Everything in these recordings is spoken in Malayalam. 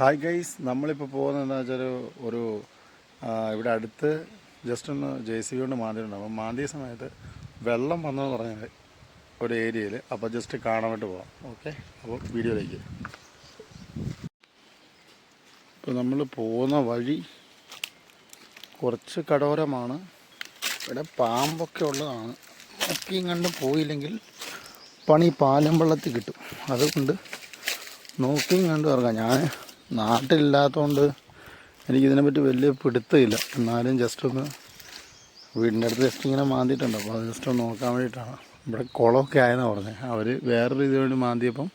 ഹായ് ഗൈസ് നമ്മളിപ്പോൾ പോകുന്നത് എന്താ വെച്ചാൽ ഒരു ഇവിടെ അടുത്ത് ജസ്റ്റ് ഒന്ന് ജെ സി ബി കൊണ്ട് മാന്തിയിട്ടുണ്ട്. അപ്പം മാന്തിയ സമയത്ത് വെള്ളം വന്നെന്ന് പറഞ്ഞാൽ ഒരു ഏരിയയിൽ അപ്പോൾ ജസ്റ്റ് കാണാനായിട്ട് പോകാം ഓക്കെ അപ്പോൾ വീഡിയോയിലേക്ക്. ഇപ്പോൾ നമ്മൾ പോകുന്ന വഴി കുറച്ച് കടോരമാണ് ഇവിടെ പാമ്പൊക്കെ ഉള്ളതാണ്. നോക്കിയും കണ്ടും പോയില്ലെങ്കിൽ പണി പാലം വെള്ളത്തിൽ കിട്ടും. അതുകൊണ്ട് നോക്കിയും കണ്ടും ഇറങ്ങാം. ഞാൻ നാട്ടിലില്ലാത്തതുകൊണ്ട് എനിക്കിതിനെപ്പറ്റി വലിയ പിടുത്തമില്ല. എന്നാലും ജസ്റ്റ് ഒന്ന് വീടിന്റെ അടുത്ത് ജസ്റ്റ് ഇങ്ങനെ മാന്തിയിട്ടുണ്ട്. അപ്പോൾ അത് ജസ്റ്റ് ഒന്ന് നോക്കാൻ വേണ്ടിയിട്ടാണ്. ഇവിടെ കുളമൊക്കെ ആയെന്ന് പറഞ്ഞത് അവർ വേറൊരു ഇതിനു വേണ്ടി മാന്തിയപ്പം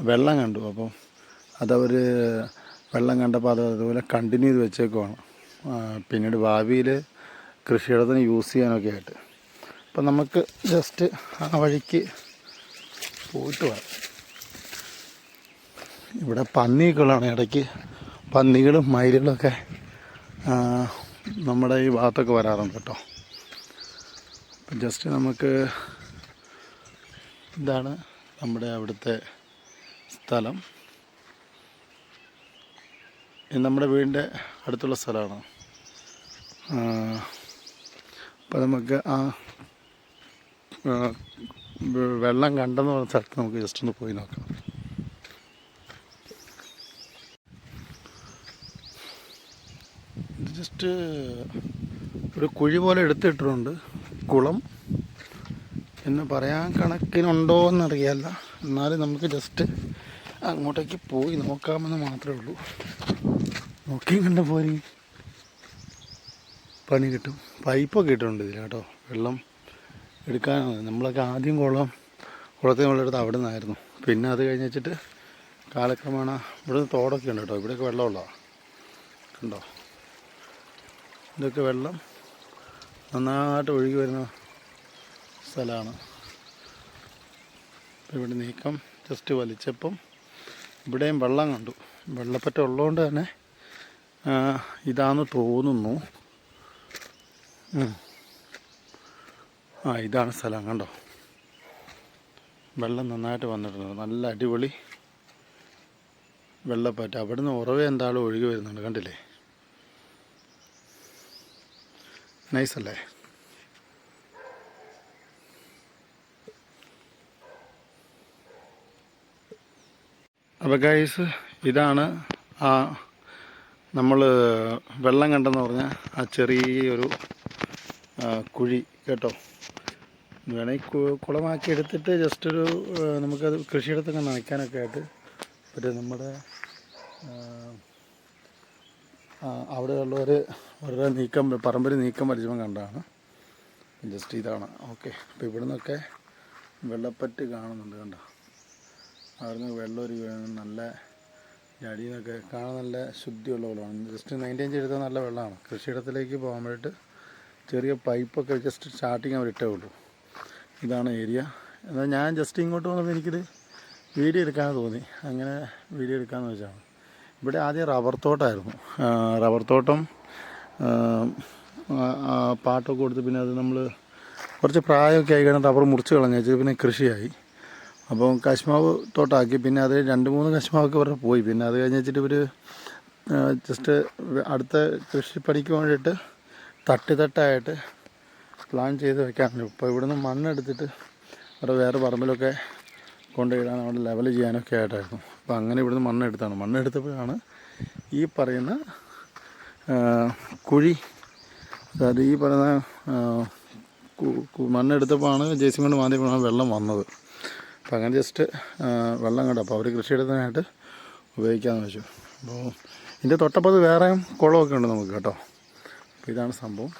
വെള്ളം കണ്ടു. അപ്പം അതവർ വെള്ളം കണ്ടപ്പോൾ അത് അതുപോലെ കണ്ടിന്യൂ ചെയ്ത് വെച്ചേക്കുവാണ്. പിന്നീട് ഭാവിയിൽ കൃഷിയിടത്തിന് യൂസ് ചെയ്യാനൊക്കെ ആയിട്ട്. അപ്പം നമുക്ക് ജസ്റ്റ് ആ വഴിക്ക് പോയിട്ട് വരാം. ഇവിടെ പന്നികളാണ് ഇടയ്ക്ക്. പന്നികളും മയിലുകളൊക്കെ നമ്മുടെ ഈ ഭാഗത്തൊക്കെ വരാറുണ്ട് കേട്ടോ. അപ്പം ജസ്റ്റ് നമുക്ക് ഇതാണ് നമ്മുടെ അവിടുത്തെ സ്ഥലം. നമ്മുടെ വീടിന്റെ അടുത്തുള്ള സ്ഥലമാണ്. അപ്പം നമുക്ക് ആ, വെള്ളം കണ്ടെന്ന് പറഞ്ഞ സ്ഥലത്ത് നമുക്ക് ജസ്റ്റ് ഒന്ന് പോയി നോക്കാം ഇത് ജസ്റ്റ് ഒരു കുഴി പോലെ എടുത്തിട്ടുണ്ട്. കുളം എന്ന് പറയാൻ കണക്കിനുണ്ടോ എന്നറിയാല്ല എന്നാലും നമുക്ക് ജസ്റ്റ് അങ്ങോട്ടേക്ക് പോയി നോക്കാമെന്ന് മാത്രമേ ഉള്ളൂ. നോക്കിയും കണ്ട പോലെ പണി കിട്ടും. പൈപ്പൊക്കെ ഇട്ടിട്ടുണ്ട് ഇതിൽ കേട്ടോ. വെള്ളം എടുക്കാനാണ് നമ്മളൊക്കെ ആദ്യം കുളം കുളത്തിൽ എടുത്ത് അവിടെ നിന്നായിരുന്നു പിന്നെ അത് കഴിഞ്ഞ് വെച്ചിട്ട് കാലക്രമേണ ഇവിടെ തോടൊക്കെ ഉണ്ട് കേട്ടോ. ഇവിടെയൊക്കെ വെള്ളമുള്ളതാണ് കണ്ടോ? ഇതൊക്കെ വെള്ളം നന്നായിട്ട് ഒഴുകി വരുന്ന സ്ഥലമാണ്. ഇവിടെ നീക്കം ജസ്റ്റ് വലിച്ചപ്പം ഇവിടെയും വെള്ളം കണ്ടു. വെള്ളപ്പറ്റ ഉള്ളതുകൊണ്ട് തന്നെ ഇതാന്ന് തോന്നുന്നു. ആ ഇതാണ് സ്ഥലം കണ്ടോ? വെള്ളം നന്നായിട്ട് വന്നിട്ടുണ്ട്. നല്ല അടിപൊളി വെള്ളപ്പറ്റ. അവിടുന്ന് ഉറവേ എന്താളും ഒഴുകി വരുന്നുണ്ട്. കണ്ടില്ലേ? നൈസ് അല്ലേ അപ്പോൾ ഗൈസ് ഇതാണ് ആ നമ്മൾ വെള്ളം കണ്ടെന്ന് പറഞ്ഞ ആ ചെറിയൊരു കുഴി കേട്ടോ. വേണമെങ്കിൽ കുളമാക്കി എടുത്തിട്ട് ജസ്റ്റ് ഒരു നമുക്കത് കൃഷിയിടത്തൊക്കെ നനയ്ക്കാനൊക്കെ ആയിട്ട്. പറ്റും നമ്മുടെ അവിടെയുള്ളവർ അവരുടെ നീക്കം പറമ്പിൽ നീക്കം വലിച്ചപ്പം കണ്ടാണ് ജസ്റ്റ് ഇതാണ്. ഓക്കെ അപ്പോൾ ഇവിടെ നിന്നൊക്കെ വെള്ളപ്പറ്റ് കാണുന്നുണ്ട് കണ്ടോ? അവിടുന്ന് വെള്ളം ഒരു നല്ല അടിയിൽ നിന്നൊക്കെ കാണാൻ നല്ല ശുദ്ധിയുള്ള വെള്ളമാണ്. ജസ്റ്റ് മെയിന്റെയിൻ ചെയ്തെടുത്താൽ നല്ല വെള്ളമാണ്. കൃഷിയിടത്തിലേക്ക് പോകാൻ വേണ്ടിയിട്ട് ചെറിയ പൈപ്പൊക്കെ ജസ്റ്റ് സ്റ്റാർട്ടിങ് അവർ ഇട്ടേ ഉള്ളൂ. ഇതാണ് ഏരിയ എന്നാൽ ഞാൻ ജസ്റ്റ് ഇങ്ങോട്ട് വന്നപ്പോൾ എനിക്കിത് വീഡിയോ എടുക്കാൻ തോന്നി. അങ്ങനെ വീഡിയോ എടുക്കാമെന്ന് വെച്ചാണ് ഇവിടെ ആദ്യം റബ്ബർ തോട്ടമായിരുന്നു റബ്ബർ തോട്ടം പാട്ടൊക്കെ കൊടുത്ത് പിന്നെ അത് നമ്മൾ കുറച്ച് പ്രായമൊക്കെ ആയി കഴിഞ്ഞാൽ റബ്ബർ മുറിച്ച് കളഞ്ഞു പിന്നെ കൃഷിയായി. അപ്പം കശ്മാവ് തോട്ടാക്കി പിന്നെ അത് രണ്ട് മൂന്ന് കശ്മാവൊക്കെ ഇവരുടെ പോയി. പിന്നെ അത് കഴിഞ്ഞ് വെച്ചിട്ട് ഇവർ ജസ്റ്റ് അടുത്ത കൃഷിപ്പണിക്ക് വേണ്ടിയിട്ട് തട്ട് തട്ടായിട്ട് പ്ലാൻ ചെയ്ത് വെക്കാറുണ്ട് ഇപ്പോൾ ഇവിടുന്ന് മണ്ണെടുത്തിട്ട് അവിടെ വേറെ പറമ്പിലൊക്കെ കൊണ്ടുപോയിടാൻ അവിടെ ലെവൽ ചെയ്യാനൊക്കെ ആയിട്ടായിരുന്നു. അപ്പോൾ അങ്ങനെ ഇവിടുന്ന് മണ്ണെടുത്താണ് മണ്ണെടുത്തപ്പോഴാണ് ഈ പറയുന്ന കുഴി. അതായത് ഈ പറയുന്ന മണ്ണെടുത്തപ്പോഴാണ് ജെ സി കൊണ്ട് മാന്തിയപ്പോഴാണ് വെള്ളം വന്നത്. അപ്പം അങ്ങനെ ജസ്റ്റ് വെള്ളം കണ്ടു. അപ്പോൾ അവർ കൃഷിയിടത്തിനായിട്ട് ഉപയോഗിക്കാമെന്ന് വെച്ചു. അപ്പോൾ ഇതിന്റെ തൊട്ടപ്പുറത്ത് വേറെ കുളമൊക്കെ ഉണ്ട് നമുക്ക് കേട്ടോ. അപ്പോൾ ഇതാണ് സംഭവം.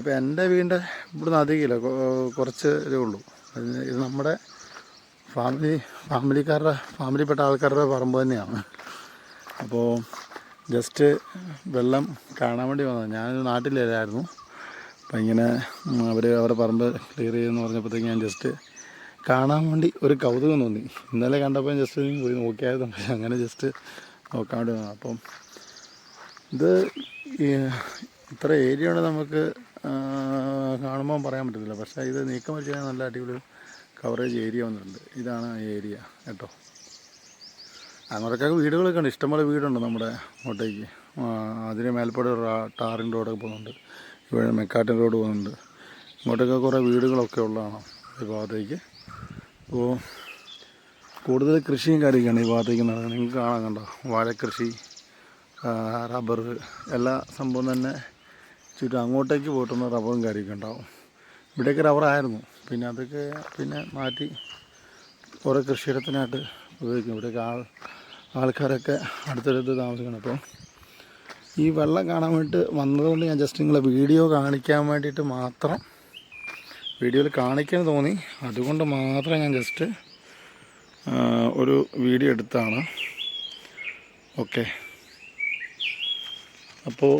ഇപ്പോൾ എന്റെ വീടിന്റെ ഇവിടുന്ന് അധികമില്ല. കുറച്ച് ഇതേ ഉള്ളൂ. ഇത് നമ്മുടെ ഫാമിലി ഫാമിലിക്കാരുടെ ഫാമിലിപ്പെട്ട ആൾക്കാരുടെ പറമ്പ് തന്നെയാണ്. അപ്പോൾ ജസ്റ്റ് വെള്ളം കാണാൻ വേണ്ടി വന്നത്. ഞാനൊരു നാട്ടിലായിരുന്നു അപ്പം ഇങ്ങനെ അവർ അവരുടെ പറമ്പ് ക്ലിയർ ചെയ്യുമെന്ന് പറഞ്ഞപ്പോഴത്തേക്ക് ഞാൻ ജസ്റ്റ് കാണാൻ വേണ്ടി ഒരു കൗതുകം തോന്നി. ഇന്നലെ കണ്ടപ്പോൾ ജസ്റ്റ് പോയി നോക്കിയായിരുന്നു. പക്ഷെ അങ്ങനെ ജസ്റ്റ് നോക്കാൻ വേണ്ടി വന്നത്. അപ്പം ഇത് ഇത്ര ഏരിയ നമുക്ക് കാണുമ്പോൾ പറയാൻ പറ്റത്തില്ല. പക്ഷേ ഇത് നീക്കം വെച്ച് കഴിഞ്ഞാൽ നല്ല അടിപൊളി കവറേജ് ഏരിയ വന്നിട്ടുണ്ട്. ഇതാണ് ആ ഏരിയ കേട്ടോ. അങ്ങോട്ടേക്കൊക്കെ വീടുകളൊക്കെ ഉണ്ട് ഇഷ്ടംപോലെ വീടുണ്ട് നമ്മുടെ അങ്ങോട്ടേക്ക്. അതിന് മേൽപ്പാട് ടാറിൻ റോഡൊക്കെ പോകുന്നുണ്ട്. ഇവിടെ മെക്കാട്ടിൻ റോഡ് പോകുന്നുണ്ട്. ഇങ്ങോട്ടൊക്കെ കുറേ വീടുകളൊക്കെ ഉള്ളതാണ് ഈ ഭാഗത്തേക്ക്. അപ്പോൾ കൂടുതൽ കൃഷിയും കാര്യമൊക്കെയാണ് ഈ ഭാഗത്തേക്ക് നടക്കുന്നത്. നിങ്ങൾക്ക് കാണാൻ കണ്ടോ? വാഴക്കൃഷി റബ്ബർ എല്ലാ സംഭവം തന്നെ ചുറ്റും അങ്ങോട്ടേക്ക് പോയിട്ടുള്ള റബ്ബറും കാര്യമൊക്കെ ഉണ്ടാവും. ഇവിടെയൊക്കെ റബ്ബറായിരുന്നു. പിന്നെ അതൊക്കെ പിന്നെ മാറ്റി കുറേ കൃഷിയിടത്തിനായിട്ട് ഉപയോഗിക്കും. ഇവിടെയൊക്കെ ആൾ ആൾക്കാരൊക്കെ അടുത്തടുത്ത് താമസിക്കണം. അപ്പോൾ ഈ വെള്ളം കാണാൻ വേണ്ടിയിട്ട് വന്നതുകൊണ്ട് ഞാൻ ജസ്റ്റ് നിങ്ങളെ വീഡിയോ കാണിക്കാൻ വേണ്ടിയിട്ട് മാത്രം വീഡിയോയിൽ കാണിക്കാൻ തോന്നി. അതുകൊണ്ട് മാത്രം ഞാൻ ജസ്റ്റ് ഒരു വീഡിയോ എടുത്താണ്. ഓക്കെ അപ്പോൾ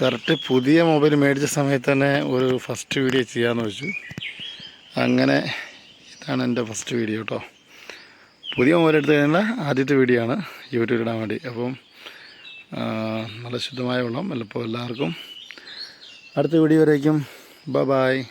കറക്റ്റ് പുതിയ മൊബൈൽ മേടിച്ച സമയത്ത് തന്നെ ഒരു ഫസ്റ്റ് വീഡിയോ ചെയ്യാമെന്ന് വെച്ചു. അങ്ങനെ ഇതാണ് എന്റെ ഫസ്റ്റ് വീഡിയോ കേട്ടോ പുതിയ മൊബൈൽ എടുത്ത് കഴിഞ്ഞാൽ ആദ്യത്തെ വീഡിയോ ആണ്. യൂട്യൂബിൽ ഇടാൻ വേണ്ടി. അപ്പം നല്ല ശുദ്ധമായ വെള്ളം. വല്ലപ്പോൾ എല്ലാവർക്കും അടുത്ത വീഡിയോ വരേക്കും. ബ ബായ്